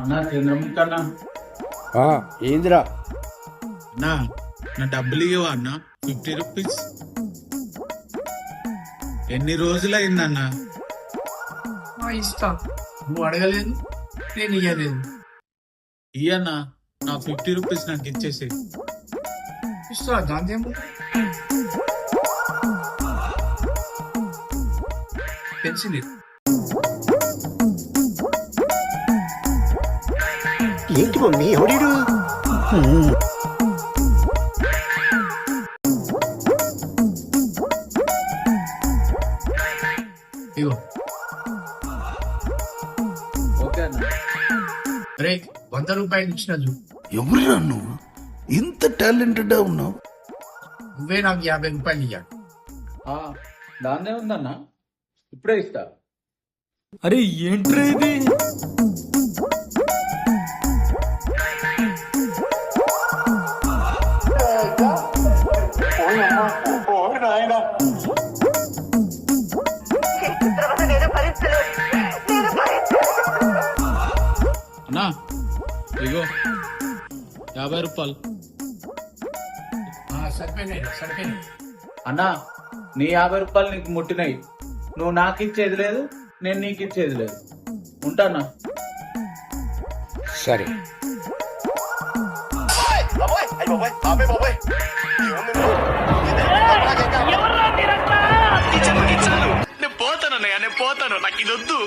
అన్నా చంద్రముఖి అన్నా ఆ, ఏందిరా? అన్నా నా డబ్బులు ఇవ్వవా అన్న? Fifty rupees. ఎన్ని రోజులు అయిందన్నా ఆ, ఇస్తా. నువ్వు అడగలేదు? నేను ఇయ్యలేదు. ఇయ్యన్నా నా ఫిఫ్టీ రూపీస్ నాకు ఇచ్చేసి. ఇస్తా దాంతో తెలిసింది ఏంటి మమ్మీ? ఎవడీడు ఇగో ఓకే అన్న. రే వంద రూపాయలు ఇచ్చిన చూ ఎవరురా నువ్వు? ఇంత టాలెంటెడ్ ఉన్నావు. నువ్వే నాకు యాభై రూపాయలు ఇయ్యాలి. ఆ, దాన్నే ఉందన్నా. ఇప్పుడే ఇస్తా. అరే ఏంట్రా ఇది? అన్నా ఇగో యాభై రూపాయలు. అన్నా నీ యాభై రూపాయలు నీకు ముట్టినాయి. నువ్వు నాకు ఇచ్చేది లేదు నేను నీకు ఇచ్చేది లేదు. ఉంటానా? సరే. నేను పోతాను నేను పోతాను. నాకు ఇది వద్దు.